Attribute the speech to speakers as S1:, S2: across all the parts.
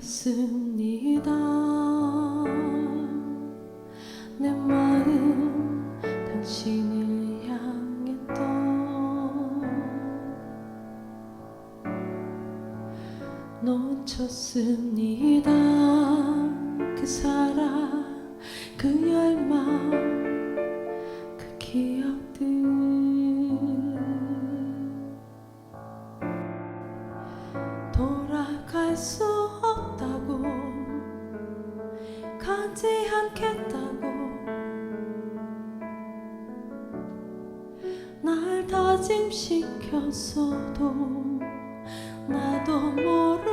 S1: 이렇습니다. 내 마음 당신을 놓쳤습니다. 그 사랑, 그 열망, 그 기억들. 돌아갈 수 없다고 가지 않겠다고 날 다짐시켰어도 나도 모르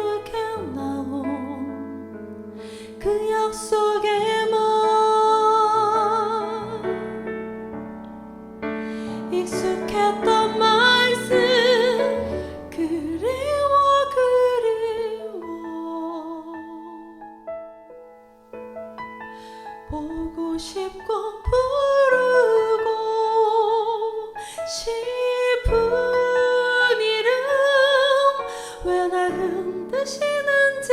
S1: 속에만 익숙했던 말씀 그리워 그리워. 보고 싶고 부르고 싶은 이름 왜 날 흔드시는지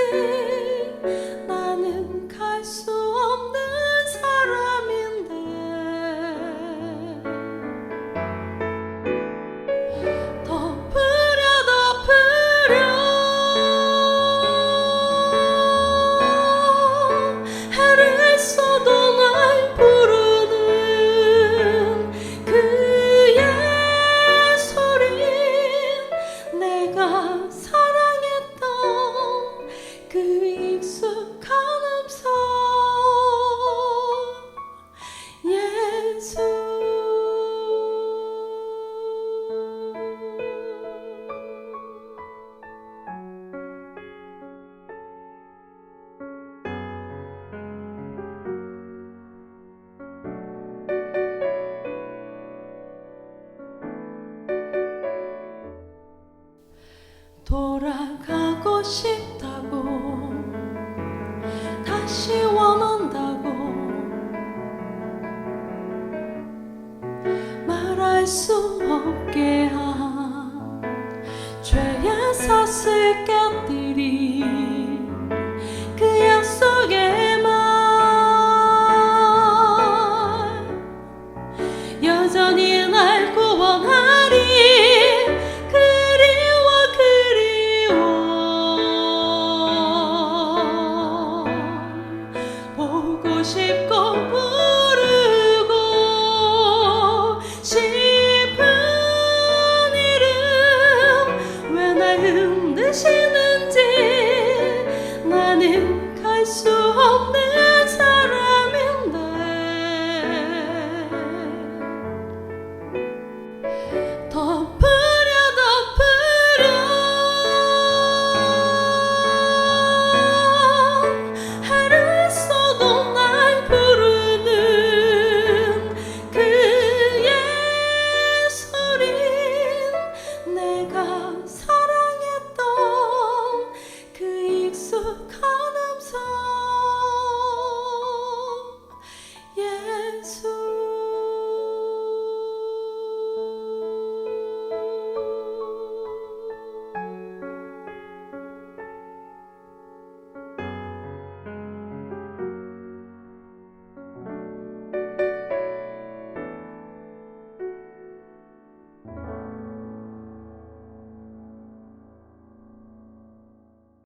S1: 돌아가고 싶다고 다시 원한다고 말할 수 없게 한 죄의 사슬감들이 그 약속의 말 여전히 날 구원하 of me. so